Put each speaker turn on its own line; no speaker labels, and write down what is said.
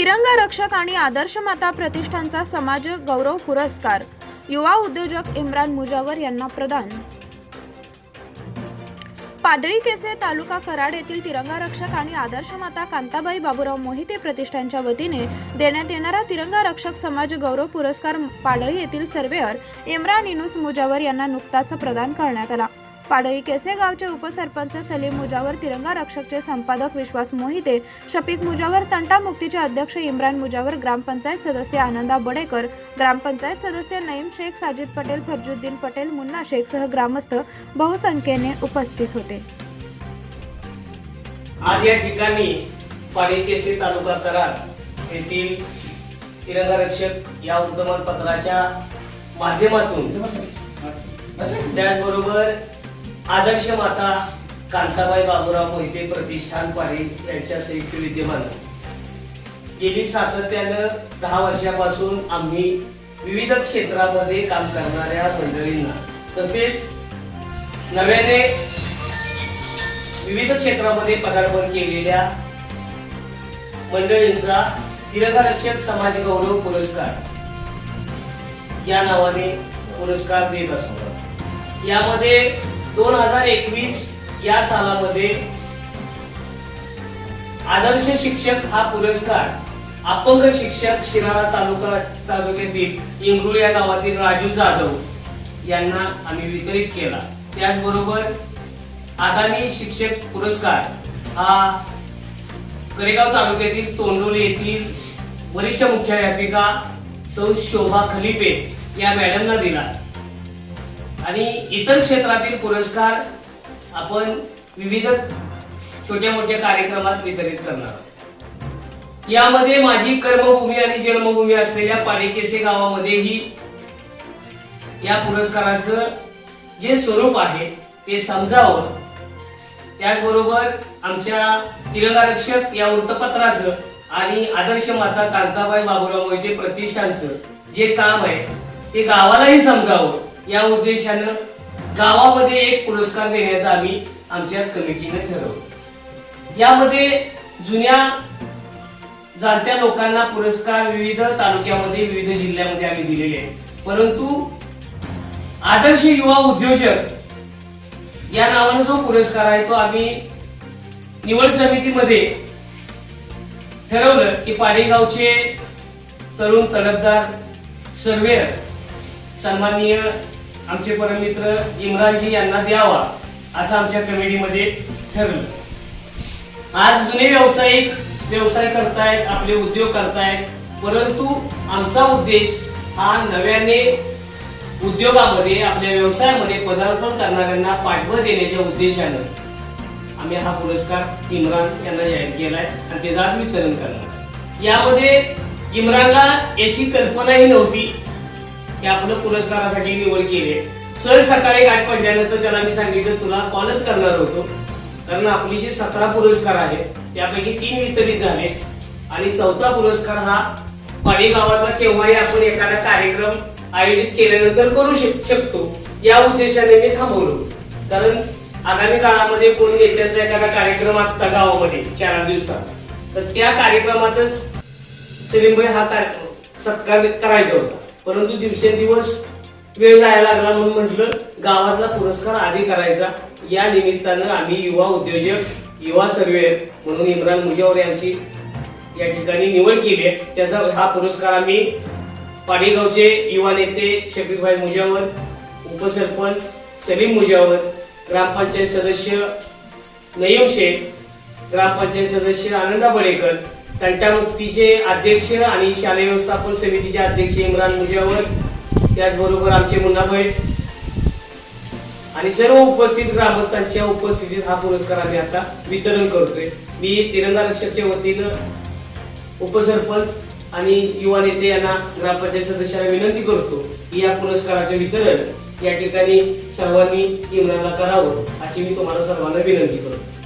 तिरंगा रक्षक आणि आदर्श माता प्रतिष्ठानचा समाज गौरव पुरस्कार. युवा उद्योजक इम्रान मुजावर यांना प्रदान. पाडळी केसे तालुका कराड येथील तिरंगा रक्षक आणि आदर्श माता कांताबाई बाबूराव मोहिते प्रतिष्ठानच्या वतीने देण्यात येणारा तिरंगा रक्षक समाज गौरव पुरस्कार पाडळी येथील सर्वेअर इम्रान इनुस मुजावर यांना नुकताच प्रदान करण्यात आला. पाडळी केसे गावचे उपसरपंच सलीम मुजावर तिरंगा रक्षकचे संपादक विश्वास मोहिते शफीक मुजावर तंटा मुक्तीचे अध्यक्ष इम्रान मुजावर ग्रामपंचायत सदस्य आनंदा बडेकर ग्रामपंचायत सदस्य नईम शेख साजिद पटेल फरजुद्दीन पटेल मुन्ना शेख सह ग्रामस्थ बहुसंख्येने उपस्थित होते.
आज या ठिकाणी पाडेकेसे तालुका कराड येथील तिरंगा रक्षक या वर्तमानपत्राच्या माध्यमातून त्याचबरोबर आदर्श माता कांताबाई बाबूराव मोहिते प्रतिष्ठान पाडे यांच्या संयुक्त विद्यमानं. गेली सातत्यानं दहा वर्षापासून आम्ही विविध क्षेत्रामध्ये काम करणाऱ्या मंडळींना तसेच नव्याने विविध क्षेत्रामध्ये पदार्पण केलेल्या मंडळींचा दीर्घरक्षक समाज गौरव पुरस्कार या नावाने पुरस्कार देत असतो. यामध्ये दोन हजार एकवीस या सालामध्ये आदर्श शिक्षक हा पुरस्कार अपंग शिक्षक शिराळा तालुका तालुक्यातील इंगरुळ या गावातील राजू जाधव यांना आम्ही वितरित केला. त्याचबरोबर आगामी शिक्षक पुरस्कार हा करेगाव तालुक्यातील तोंडोली येथील वरिष्ठ मुख्याध्यापिका सौ शोभा खलिपे या मॅडमना दिला. आणि इतर क्षेत्रातील पुरस्कार आपण विविध छोट्या मोठ्या कार्यक्रमात वितरित करणार आहोत. यामध्ये माझी कर्मभूमी आणि जन्मभूमी असलेल्या पाणीकेसे गावामध्येही या पुरस्काराचं जे स्वरूप आहे ते समजावं त्याचबरोबर आमच्या तिरंगारक्षक या वृत्तपत्राचं आणि आदर्श माता कांताबाई बाबुराव मोहिते प्रतिष्ठानचं जे काम आहे ते गावालाही समजावं या उद्देशानं गावामध्ये एक पुरस्कार देण्याचं आम्ही आमच्या कमिटीने ठरवलं. यामध्ये जुन्या जाणत्या लोकांना पुरस्कार विविध तालुक्यामध्ये विविध जिल्ह्यामध्ये आम्ही दिलेले आहेत. परंतु आदर्श युवा उद्योजक या नावानं जो पुरस्कार आहे तो आम्ही निवड समितीमध्ये ठरवलं की पाडेगावचे तरुण तडफदार सर्वेअर सन्माननीय आमचे परममित्र इम्रानजी यांना द्यावा असं आमच्या कमिटीमध्ये ठरलं. आज जुने व्यावसायिक व्यवसाय करतायत आपले उद्योग करतायत परंतु आमचा उद्देश हा नव्याने उद्योगामध्ये आपल्या व्यवसायामध्ये पदार्पण करणाऱ्यांना पाठबळ देण्याच्या उद्देशानं आम्ही हा पुरस्कार इम्रान यांना जाहीर केलाय आणि त्याचं आज वितरण करणार. यामध्ये इम्रानला याची कल्पनाही नव्हती. ते आपलं पुरस्कारासाठी निवड केली. सर सकाळी गाठ पडल्यानंतर त्याला मी सांगितलं तुला कॉलच करणार होतो. कारण आपली जी सतरा पुरस्कार आहेत त्यापैकी तीन वितरित झाले. आणि चौथा पुरस्कार हा पाणी गावातला केव्हाही आपण एखादा कार्यक्रम आयोजित केल्यानंतर करू शक- शकतो. या उद्देशाने मी थांबवलो. कारण आगामी काळामध्ये कोण नेत्याचा एखादा कार्यक्रम असता गावामध्ये चार दिवसात. तर त्या कार्यक्रमातच सलीमभाई हा सत्कार करायचा होता. परंतु दिवसेंदिवस वेळ जायला लागला म्हणून म्हटलं गावातला पुरस्कार आधी करायचा. या निमित्तानं आम्ही युवा उद्योजक युवा सर्वे म्हणून इम्रान मुजावर यांची या ठिकाणी निवड केली आहे. त्याचा हा पुरस्कार आम्ही पाडेगावचे युवा नेते शफीकभाई मुजावर उपसरपंच सलीम मुजावर ग्रामपंचायत सदस्य नयम शेख ग्रामपंचायत सदस्य आनंदा बडेकर तंटामुक्तीचे अध्यक्ष आणि शालेय व्यवस्थापन समितीचे अध्यक्ष इम्रान मुजावर त्याचबरोबर आमचे मुन्नाभाई आणि सर्व उपस्थित ग्रामस्थांच्या उपस्थितीत हा पुरस्कार आम्ही आता वितरण करतोय. मी तिरंगा रक्षकच्या वतीनं उपसरपंच आणि युवा नेते यांना ग्रामपंचायत सदस्यांना विनंती करतो की या पुरस्काराचे वितरण या ठिकाणी सर्वांनी इम्रानला करावं अशी मी तुम्हाला सर्वांना विनंती करतो.